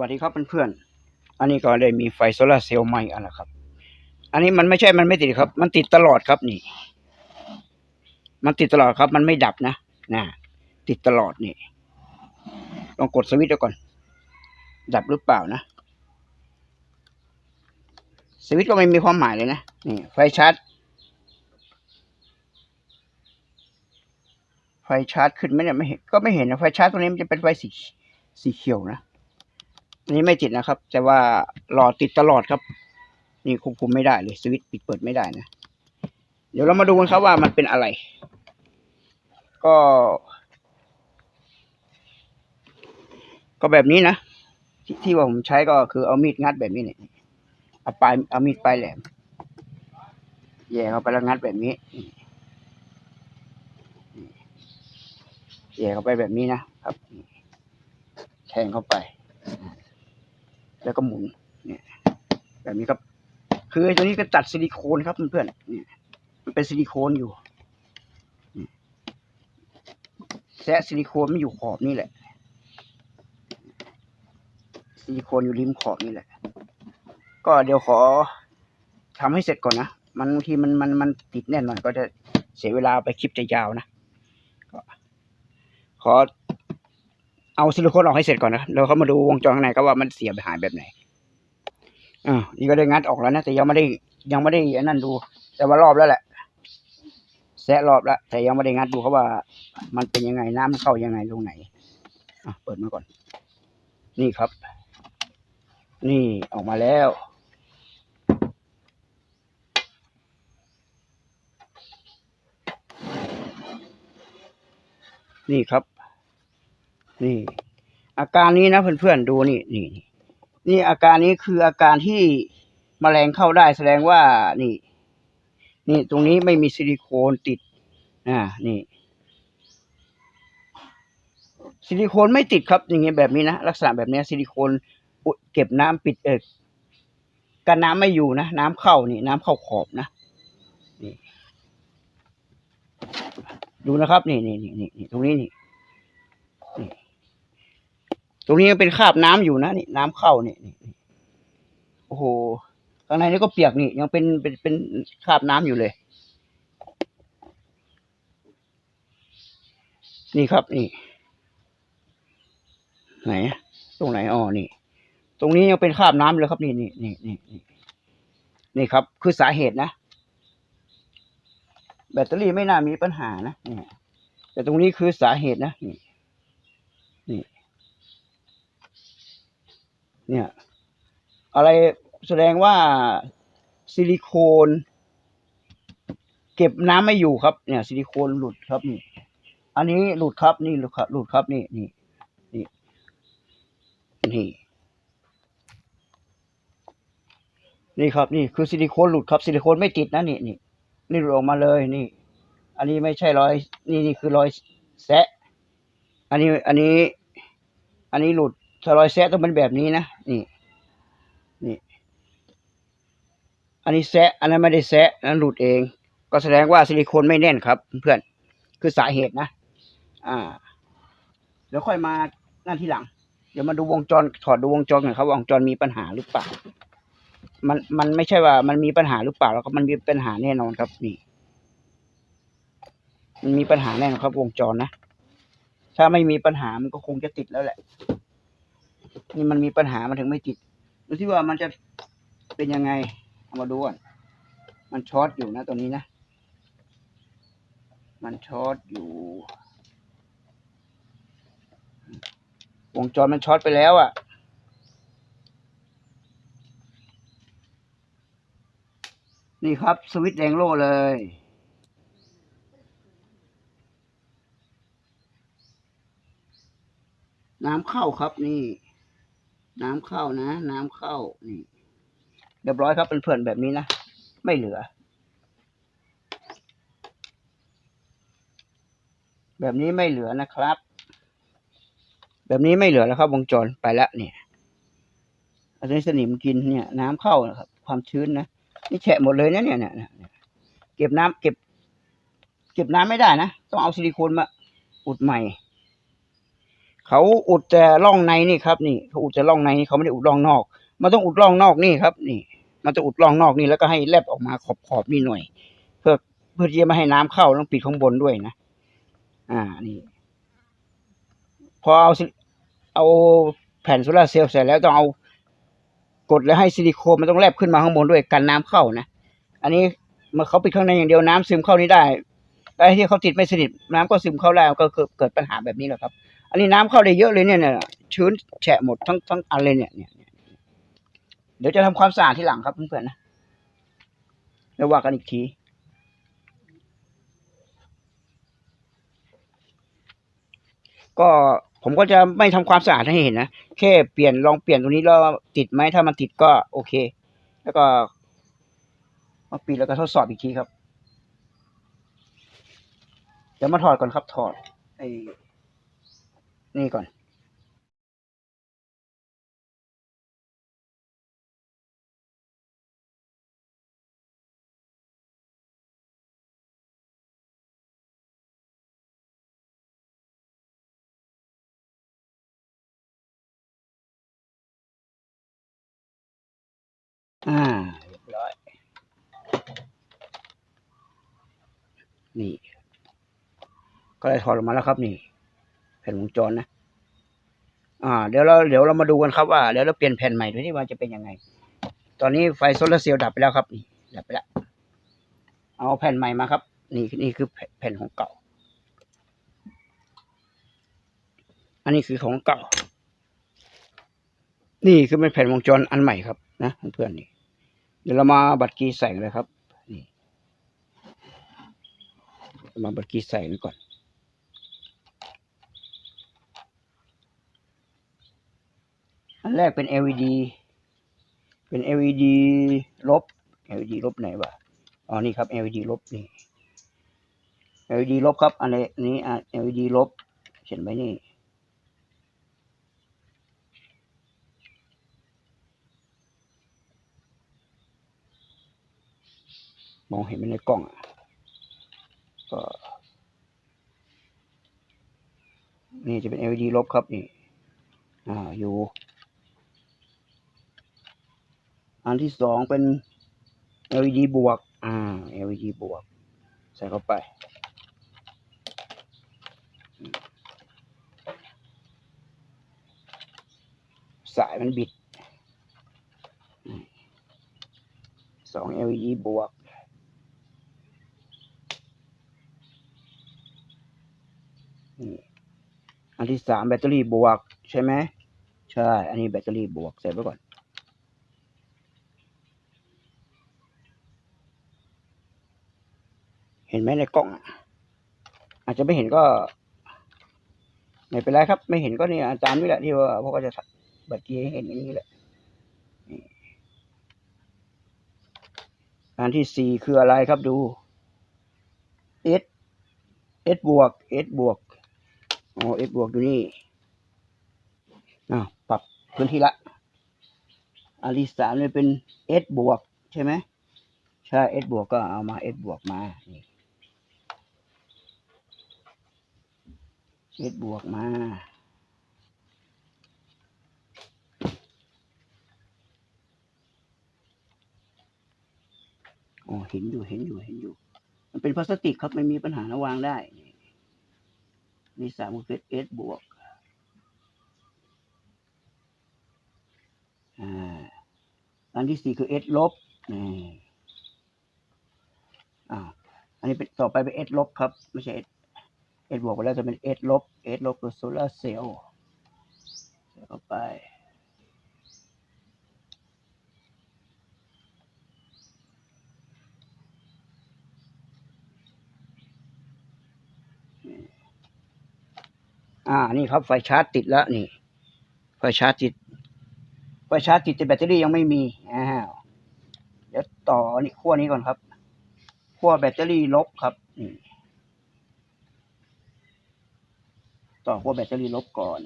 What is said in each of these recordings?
วัสดีครับเพื่อนๆ อันนี้ก็ได้มีไฟโซลาเซลล์ใหม่อันละครับ อันนี้มันไม่ใช่มันไม่ติดครับ มันติดตลอดครับนี่ มันติดตลอดครับ มันไม่ดับนะนะติดตลอดนี่ลองกดสวิตช์ดูก่อน ดับหรือเปล่านะ สวิตช์ก็ไม่มีความหมายเลยนะนี่ไฟชาร์จไฟชาร์จขึ้นไหมเนี่ยไม่เห็นก็ไม่เห็นนะไฟชาร์จตัวนี้มันจะเป็นไฟสีสีเขียวนะ อันนี้ไม่ติดนะครับ แต่ว่าหลอดติดตลอดครับ นี่ควบคุมไม่ได้เลยสวิตช์ปิดเปิดไม่ได้นะ เดี๋ยวเรามาดูกันครับว่ามันเป็นอะไร ก็ ก็แบบนี้นะทที่ว่าผมใช้ก็คือเอามีดงัดแบบนี้เนี่ยเอาปลายเอามีดปลายแหลมแย่เข้าไปแล้วงัดแบบนี้แย่เข้าไปแบบนี้นะครับ แทงเข้าไป แล้วก็หมุนเนี่ยแบบนี้ครับ คือตัวนี้ก็ตัดซิลิโคนครับเพื่อนๆนี่มันเป็นซิลิโคนอยู่แซะซิลิโคนไม่อยู่ขอบนี่แหละซิลิโคนอยู่ริมขอบนี่แหละ ก็เดี๋ยวขอทำให้เสร็จก่อนนะ มันบางทีมันมันมันติดแน่นหน่อย ก็จะเสียเวลาไปคลิปจะยาวนะก็ขอ เอาซิลิโคนออกให้เสร็จก่อนนะแล้วเขามาดูวงจรข้างในก็ว่ามันเสียไปหายแบบไหนอ่านี่ก็ได้งัดออกแล้วนะแต่ยังไม่ได้ยังไม่ได้อันนั้นดู แต่ว่ารอบแล้วแหละแซะรอบแล้วแต่ยังไม่ได้งัดดูเขาว่า มันเป็นยังไงน้ำมันเข้ายังไงตรงไหนอะเปิดมาก่อน นี่ครับ นี่ออกมาแล้วนี่ครับ นี่ อาการนี้นะเพื่อนๆดูนี่นี่นี่อาการนี้คืออาการที่มแมลงเข้าได้แสดงว่านี่ นี่ตรงนี้ไม่มีซิลิโคนติดอ่านี่ ซิลิโคนไม่ติดครับ อย่างเงี้ยแบบนี้นะลักษณะแบบนี้ซิลิโคนเก็บน้ำปิดเออกันน้ำไม่อยู่นะน้ำเข้านี่ น้ำเข้าขอบนะนี่ ดูนะครับ นี่นี่นี่นี่ตรงนี้นี่ ตรงนี้ยังเป็นคราบน้ำอยู่นะนี่น้ำเข้านี่นี่โอ้โหข้างในนี่ก็เปียกนี่ ยังเป็นเป็นเป็นคราบน้ำอยู่เลย นี่ครับนี่ ไหนตรงไหนอ๋อนี่ ตรงนี้ยังเป็นคราบน้ำอยู่เลยครับ นี่นี่นี่นี่นี่นี่ครับ คือสาเหตุนะแบตเตอรี่ไม่น่ามีปัญหานะนี่แต่ตรงนี้คือสาเหตุนะนี่นี่ เนี่ย อะไรแสดงว่าซิลิโคน เก็บน้ำไม่อยู่ครับ เนี่ย ซิลิโคนหลุดครับนี่ อันนี้หลุดครับนี่หลุดครับหลุดครับนี่นี่นี่นี่นี่ครับนี่คือซิลิโคนหลุดครับซิลิโคนไม่ติดนะนี่นี่นี่หลุดออกมาเลยนี่ อันนี้ไม่ใช่รอย นี่นี่คือรอยแซะ อันนี้อันนี้ อันนี้หลุด ถ้ารอยแซะต้องเป็นแบบนี้นะนี่นี่อันนี้แซะอันนั้นไม่ได้แซะอันนั้นหลุดเอง ก็แสดงว่าซิลิโคนไม่แน่นครับ เพื่อนคือสาเหตุนะ อ่าเดี๋ยวค่อยมาหน้าที่หลัง เดี๋ยวมาดูวงจรถอดดูวงจรหน่อยครับวงจรมีปัญหาหรือเปล่า มันมันไม่ใช่ว่า มันมีปัญหาหรือเปล่าแล้วก็มันมีปัญหาแน่นอนครับนี่มันมีปัญหาแน่นอนครับ วงจรนะถ้าไม่มีปัญหามันก็คงจะติดแล้วแหละ นี่มันมีปัญหามันถึงไม่ติด ดูที่ว่ามันจะเป็นยังไงเอามาดูก่อนมันช็อตอยู่นะตัวนี้นะ มันช็อตอยู่ วงจรมันช็อตไปแล้วอะ่ะ นี่ครับสวิตช์แดงโล่เลยน้ำเข้าครับนี่ น้ำเข้านะ น้ำเข้านี่เรียบร้อยครับเป็นเพื่อนแบบนี้นะ ไม่เหลือ แบบนี้ไม่เหลือนะครับ แบบนี้ไม่เหลือแล้วครับวงจรไปแล้วเนี่ยอันนี้สนิมกินเนี่ย น้ำเข้านะครับ ความชื้นนะนี่แฉะหมดเลยนะเนี่ยเนี่ยเนี่ยเนี่ยเก็บน้ำเก็บ เก็บน้ำไม่ได้นะต้องเอาซิลิโคนมาอุดใหม่ เขาอุดแต่ร่องในนี่ครับ นี่เขาอุดแต่ร่องในเขาไม่ได้อุดร่องนอก มันต้องอุดร่องนอกนี่ครับ นี่ มันจะอุดร่องนอกนี่แล้วก็ให้แลบออกมาขอบขอบนี่หน่อย เพื่อเพื่อที่จะไม่ให้น้ำเข้าต้องปิดข้างบนด้วยนะอ่านี่พอเอาเอาแผ่นโซลาเซลล์เสร็จแล้วต้องเอากดแล้วให้ซิลิโคนมันต้องแลบขึ้นมาข้างบนด้วยกันน้ำเข้านะ อันนี้มื่อเขาปิดข้างในอย่างเดียวน้ำซึมเข้านี่ได้แต่ที่เขาติดไม่สนิทน้ำก็ซึมเข้าได้ก็เกิดเกิดปัญหาแบบนี้แหละครับ อันนี้น้ำเข้าได้เยอะเลยเนี่ยเนี่ยชื้นแฉะหมดทั้งทั้งอันเลยเนี่ยเนี่ยเดี๋ยวจะทำความสะอาดที่หลังครับเพื่อนๆนะแล้วว่ากันอีกทีก็ผมก็จะไม่ทำความสะอาดให้เห็นนะแค่เปลี่ยนลองเปลี่ยนตรงนี้แล้วติดไหมถ้ามันติดก็โอเค แล้วก็มาปิดแล้วก็ทดสอบอีกทีครับ เดี๋ยวมาถอดก่อนครับถอดไอ นี่ก่อน อ่าเรียบร้อย นี่ ก็ได้ถอดออกมาแล้วครับนี่ ผ่นวงจรนะ อ่า เดี๋ยวเราเดี๋ยวเรามาดูกันครับว่าเดี๋ยวเราเปลี่ยนแผ่นใหม่ดูที่ว่าจะเป็นยังไง ตอนนี้ไฟโซลาร์เซลล์ดับไปแล้วครับนี่ดับไปแล้วเอาแผ่นใหม่มาครับ นี่นี่คือแผ่นของเก่า อันนี้คือของเก่า นี่คือเป็นแผ่นวงจรอันใหม่ครับนะเพื่อนๆนี่เดี๋ยวเรามาบัตรกีใส่เลยครับ นี่มาบัตรกีใส่ก่อน อันแรกเป็น LED เป็น LED ลบ LED ลบไหนวะอ๋อนี่ครับ LED ลบนี่ LED ลบครับ อันนี้อันนี้อะ LED ลบ เขียนไว้นี่ มองเห็นไหมในกล้องก็นี่จะเป็น LED ลบครับนี่ อ่า อยู่ อันที่สองเป็น LED บวก อ่า LED บวก ใส่เข้าไป สายมันบิดอืมสอง LED บวกอันที่สามแบตเตอรี่บวก ใช่ไหม ใช่ อันนี้แบตเตอรี่บวก ใส่ไว้ก่อน เห็น ไหมในกล้องอาจจะไม่เห็นก็ไม่เป็นไรครับ ไม่เห็นก็นี่อาจารย์นี่แหละที่ว่าพวกก็จะบัตรกีให้เห็นอย่างนี้แหละอันที่สี่คืออะไรครับดู S S บวก S บวกอ๋อ S บวกอยู่นี่อ้าวปรับพื้นที่ละอันที่สามเนี่ยเป็น S บวกใช่ไหมใช่ S บวกก็เอามา S บวกมานี่ S บวกมา โอ๋อเห็นอยู่เห็นอยู่เห็นอยู่ มันเป็นพลาสติกครับไม่มีปัญหานะวางได้นี่นี่สามคือ S บวก อ่า อันที่สี่คือ S ลบนี่อ่าอันนี้เป็นต่อไปเป็น S ลบครับ ไม่ใช่ S S บวกไปแล้วจะเป็น S ลบ S ลบคือโซลาร์เซลล์เข้าไปอ่า นี่ครับ ไฟชาร์จติดแล้วนี่ ไฟชาร์จติด ไฟชาร์จติดแต่แบตเตอรี่ยังไม่มีอ้าวเดี๋ยวต่อนี่ขั้วนี้ก่อนครับขั้วแบตเตอรี่ลบครับนี่ ต่อขั้วแบตเตอรี่ลบก่อน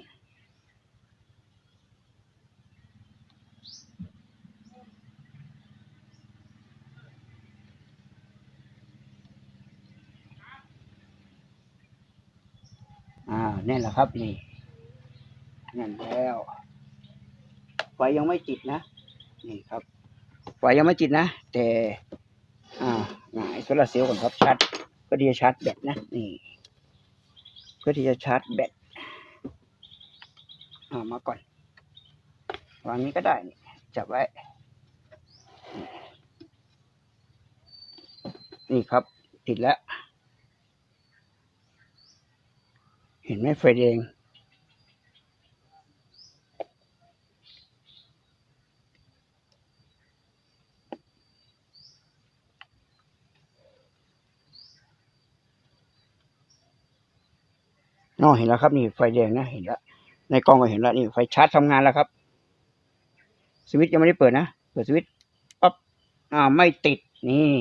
อ่านี่แหละครับนี่นั่นแล้วไฟยังไม่ติดนะนี่ครับไฟยังไม่ติดนะ แต่ อ่าหงายโซลาร์เซลล์ก่อนครับชาร์จเพื่อที่จะชาร์จแบตนะนี่ เพื่อที่จะชาร์จแบตเอามาก่อนวางนี้ก็ได้นี่จับไว้ นี่ครับ ติดแล้ว เห็นไหมไฟแดง อเห็นแล้วครับ นี่ไฟแดงนะเห็นแล้วในกล้องก็เห็นแล้วนี่ไฟชาร์จทำงานแล้วครับ สวิตช์ยังไม่ได้เปิดนะเปิดสวิตช์ปั๊บอ่าไม่ติดนี่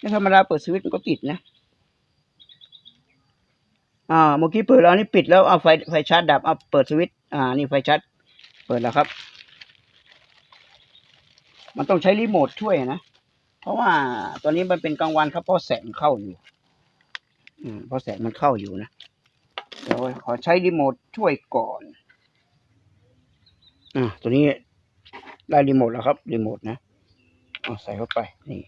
นี่ธรรมดาเปิดสวิตช์มันก็ติดนะอ่าเมื่อกี้เปิดแล้วนี่ปิดแล้วเอาไฟไฟชาร์จดับเอาเปิดสวิตช์อ่านี่ไฟชาร์จเปิดแล้วครับ มันต้องใช้รีโมทช่วยนะ เพราะว่าตอนนี้มันเป็นกลางวันครับเพราะแสงเข้าอยู่ เพราะแสงมันเข้าอยู่นะเดี๋ยวขอใช้รีโมทช่วยก่อนอ่าตัวนี้ได้รีโมทแล้วครับรีโมทนะเอาใส่เข้าไปนี่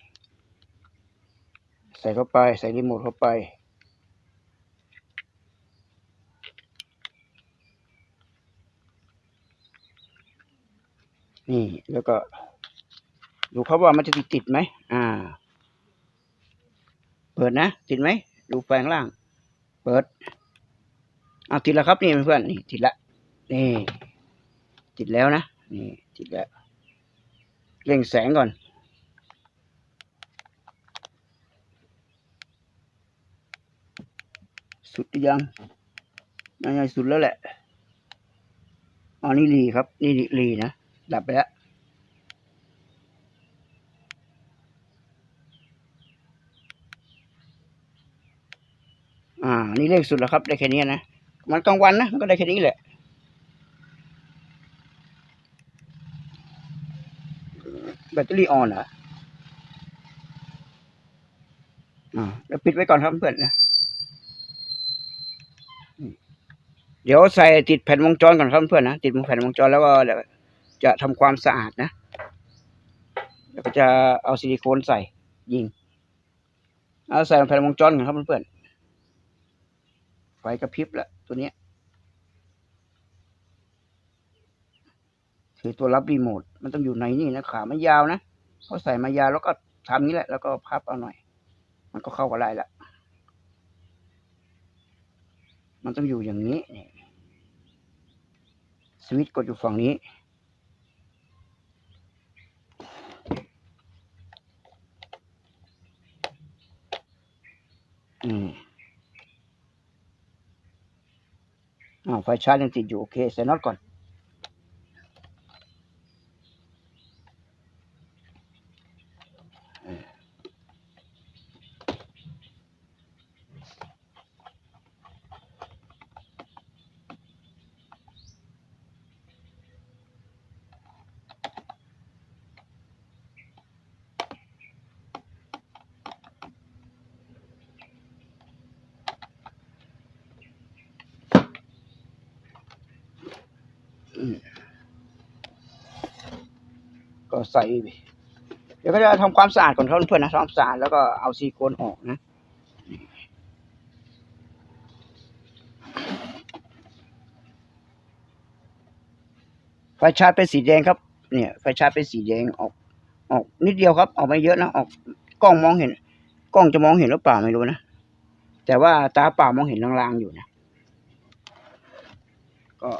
ใส่เข้าไปใส่รีโมทเข้าไปนี่แล้วก็ ดูครับว่ามันจะติดติดไหมอ่า เปิดนะ ติดไหม ดูแปลงล่าง เปิดเอาติดแล้วครับนี่เพื่อนนี่ติดละนี่ ติดแล้วนะนี่ติดแล้วเร่งแสงก่อน สุดยังน่าจะสุดแล้วแหละอ๋อนี่รีครับ นี่รีนะดับไปแล้ว อ่า นี่เลขสุดแล้วครับ ได้แค่นี้นะ มันกลางวันนะ มันก็ได้แค่นี้แหละ แบตเตอรี่ออนเหรออ่าเดี๋ยวปิดไว้ก่อนครับเพื่อนนะ เดี๋ยวใส่ติดแผ่นวงจรก่อนครับเพื่อนนะ ติดแผ่นวงจรแล้วก็เดี๋ยวจะทำความสะอาดนะ แล้วก็จะเอาซิลิโคนใส่ยิง เอาใส่แผ่นวงจรก่อนครับเพื่อนๆ ฟกระพริบแล้วตัวเนี้ยคือตัวรับรีโมทมันต้องอยู่ในนี่นะขาไมันยาวนะเขาใส่มายาวแล้วก็ทำนี้แหละ แล้วก็พับเอาหน่อย มันก็เข้ากับได้ละมันต้องอยู่อย่างนี้นี่สวิตช์กดอยู่ฝั่งนี้อืม อ่าไฟชาร์จยังติดอยู่โอเคใส่น็อต ก็ใส่เดี๋ยวก็จะทำความสะอาดก่อนครับเพื่อนนะทำความสะอาดแล้วก็เอาซิลิโคนออกนะไฟชาร์จเป็นสีแดงครับ เนี่ยไฟชาร์จเป็นสีแดงออก ออกนิดเดียวครับ ออกไม่เยอะนะออกกล้องมองเห็น กล้องจะมองเห็นหรือเปล่าไม่รู้นะแต่ว่าตาเปล่ามองเห็นลางๆอยู่นะก็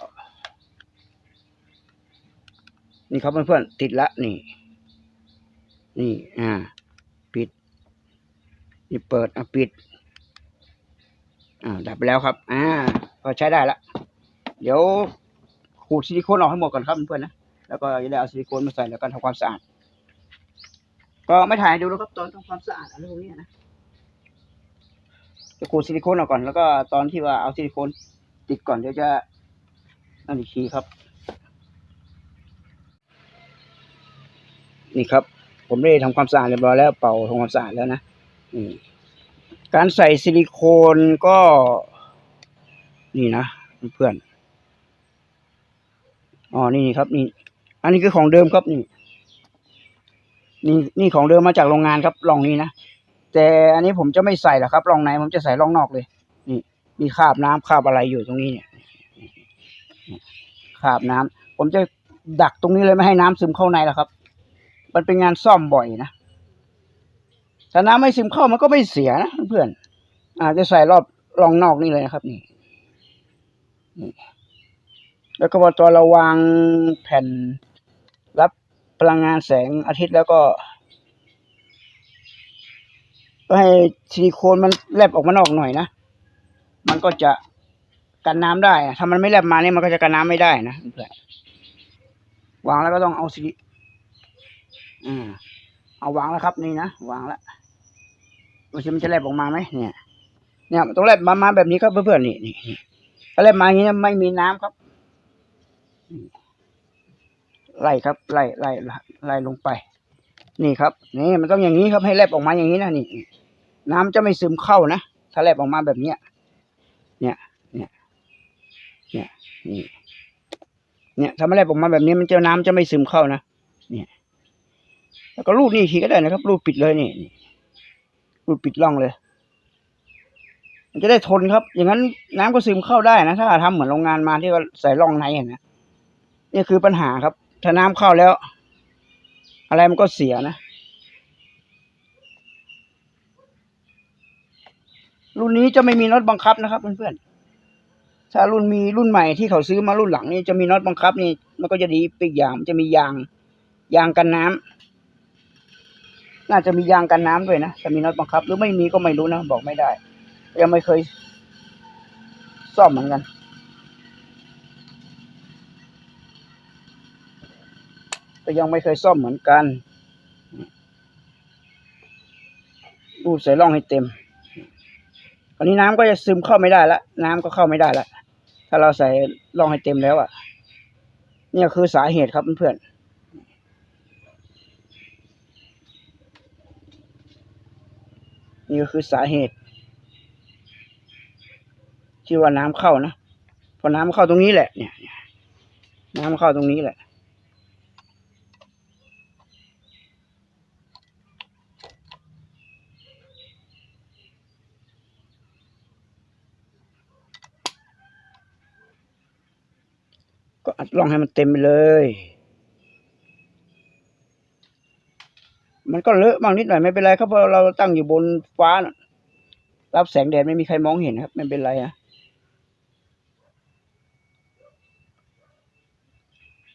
นี่ครับเพื่อนๆติดละนี่ นี่อ่า ปิด นี่เปิดอะปิดอ่าดับไปแล้วครับ อ่าพอใช้ได้ละเดี๋ยวขูดซิลิโคนออกให้หมดก่อนครับเพื่อนๆนะแล้วก็จะได้เอาซิลิโคนมาใส่แล้วก็ทำความสะอาด ก็ไม่ถ่ายดูแล้วครับตอนทำความสะอาดอะไรพวกนี้นะจะขูดซิลิโคนออกก่อนแล้วก็ตอนที่ว่าเอาซิลิโคนติดก่อนเดี๋ยวจะนั่นอีกทีครับ นี่ครับ ผมได้ทำความสะอาดเรียบร้อยแล้วเป่าทำความสะอาดแล้วนะการใส่ซิลิโคนก็ นี่นะเพื่อนอ๋อนี่ครับ นี่ อันนี้คือของเดิมครับนี่ นี่นี่ของเดิมมาจากโรงงานครับร่องนี้นะแต่อันนี้ผมจะไม่ใส่หรอกครับร่องในผมจะใส่ร่องนอกเลย นี่มีคราบน้ำคราบอะไรอยู่ตรงนี้เนี่ยคราบน้ำผมจะดักตรงนี้เลยไม่ให้น้ำซึมเข้าในแล้วครับ มันเป็นงานซ่อมบ่อยนะถ้าน้ำไม่ซึมเข้ามันก็ไม่เสียนะเพื่อนอาจจะใส่รอบรองนอกนี่เลยนะครับ นี่แล้วก็พอตัวเราวางแผ่นรับพลังงานแสงอาทิตย์แล้วก็ให้ซิลิโคนมันแลบออกมานอกหน่อยนะ มันก็จะกันน้ำได้ ถ้ามันไม่แลบมาเนี่ยมันก็จะกันน้ำไม่ได้นะเพื่อนวางแล้วก็ต้องเอาซิลิ อืมเอาวางแล้วครับนี่นะวางแล้วดูสิมันจะแลบออกมาไหมเนี่ย เนี่ยต้องแลบมามาแบบนี้ครับเพื่อนๆนี่นี่ถ้าแลบมาอย่างนี้ไม่มีน้ำครับไล่ครับไล่ไล่ไล่ลงไป นี่ครับ นี่มันต้องอย่างนี้ครับให้แลบออกมาอย่างนี้นะนี่ น้ำจะไม่ซึมเข้านะถ้าแลบออกมาแบบเนี้ยเนี่ย เนี่ย เนี่ยนี่เนี่ยถ้าไมันแลบออกมาแบบนี้มันจะน้ำจะไม่ซึมเข้านะเนี่ย แล้วก็รูดนี่อีกทีก็ได้นะครับ รูดปิดเลยนี่รูดปิดร่องเลย มันจะได้ทนครับ อย่างนั้นน้ำก็ซึมเข้าได้นะ ถ้าทำเหมือนโรงงานมาที่ว่าใส่ร่องในเห็นนะนี่คือปัญหาครับ ถ้าน้ำเข้าแล้ว อะไรมันก็เสียนะรุ่นนี้จะไม่มีน็อตบังคับนะครับเพื่อนๆ ถ้ารุ่นมีรุ่นใหม่ที่เขาซื้อมารุ่นหลังนี่จะมีน็อตบังคับนี่มันก็จะดีปีกอย่างมันจะมียาง ยางกันน้ำ น่าจะมียางกันน้ำด้วยนะจะมีน็อตบังคับ หรือไม่มีก็ไม่รู้นะบอกไม่ได้ ยังไม่เคยซ่อมเหมือนกันก็ยังไม่เคยซ่อมเหมือนกันรูดใส่ร่องให้เต็มคราวนี้น้ำก็จะซึมเข้าไม่ได้ละน้ำก็เข้าไม่ได้ละถ้าเราใส่ร่องให้เต็มแล้วอะ่ะ เนี่ยคือสาเหตุครับเพื่อนๆ นี่ก็คือสาเหตุ ที่ว่าน้ำเข้านะพอน้ำเข้าตรงนี้แหละ เนี่ย น้ำเข้าตรงนี้แหละ ก็อัดร่องให้มันเต็มไปเลย มันก็เลอะบ้างนิดหน่อยไม่เป็นไรครับเพราะเราตั้งอยู่บนฟ้านะรับแสงแดดไม่มีใครมองเห็นครับ ไม่เป็นไรอะ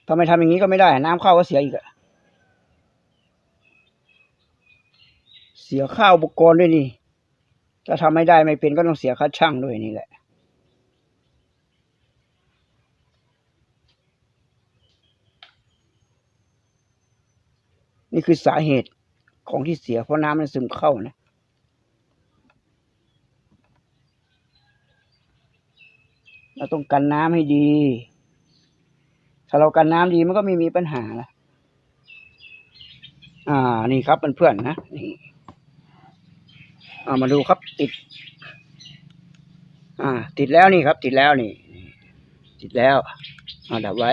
ถ้าไมทำอย่างนี้ก็ไม่ได้ น้ำเข้าก็เสียอีกอะเสียข้าวอุปกรณ์ด้วยนี่ ถ้าทำไม่ได้ไม่เป็นก็ต้องเสียค่าช่างด้วยนี่แหละนี่คือสาเหตุ ของที่เสียเพราะน้ำมันซึมเข้านะเราต้องกันน้ำให้ดี ถ้าเรากันน้ำดีมันก็ไม่มีปัญหาละอ่า นี่ครับเพื่อนๆนะ นี่เอามาดูครับติด อ่า ติดแล้วนี่ครับ ติดแล้วนี่ ติดแล้วเอาดับไว้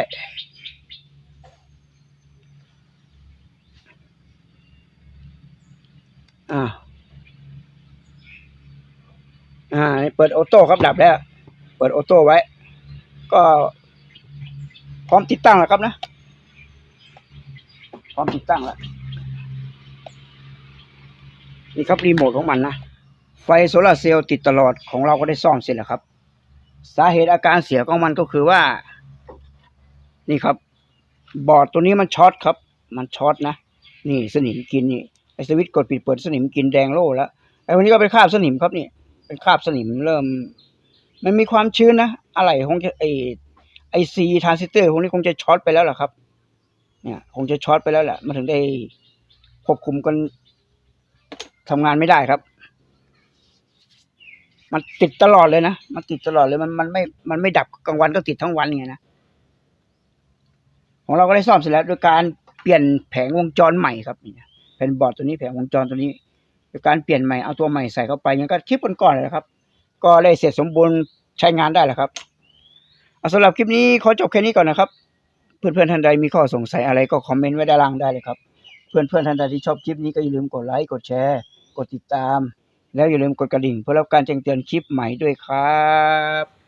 อ่า อ่า เปิดออโต้ครับดับแล้ว เปิดออโต้ไว้ ก็พร้อมติดตั้งแล้วครับนะ พร้อมติดตั้งแล้ว นี่ครับรีโมทของมันนะ ไฟโซลาร์เซลล์ติดตลอดของเราก็ได้ซ่อมเสร็จแล้วครับ สาเหตุอาการเสียของมันก็คือว่า นี่ครับ บอร์ดตัวนี้มันช็อตครับ มันช็อตนะ นี่สนิมกินนี่ สวิตช์กดปิดเปิดสนิมกินแดงโล่แล้วไอวันนี้ก็เป็นคราบสนิมครับนี่เป็นคราบสนิมเริ่ม มันมีความชื้นนะอะไรคงจะไอไอซีทรานซิสเตอร์พวกนี้คงจะช็อตไปแล้วล่ะครับ เนี่ยคงจะช็อตไปแล้วแหละมาถึงได้ควบคุมกันทำงานไม่ได้ครับ มันติดตลอดเลยนะ มันติดตลอดเลย มันมันไม่ มันไม่ดับกลางวันก็ติดทั้งวันไงนะ ของเราก็ได้ซ่อมเสร็จแล้วโดยการเปลี่ยนแผงวงจรใหม่ครับนี่แผ่นบอร์ดตัวนี้แผงวงจรตัวนี้การเปลี่ยนใหม่เอาตัวใหม่ใส่เข้าไปยังก็คลิปก่อนๆเลยนะครับ ก็เลยเสร็จสมบูรณ์ใช้งานได้แล้วครับเอะสำหรับคลิปนี้ขอจบแค่นี้ก่อนนะครับ เพื่อนๆท่านใดมีข้อสงสัยอะไรก็คอมเมนต์ไว้ด้านล่างได้เลยครับ เพื่อนๆท่านใดที่ชอบคลิปนี้ก็อย่าลืมกดไลค์กดแชร์ กดติดตาม แล้วอย่าลืมกดกระดิ่งเพื่อรับการแจ้งเตือนคลิปใหม่ด้วยครับ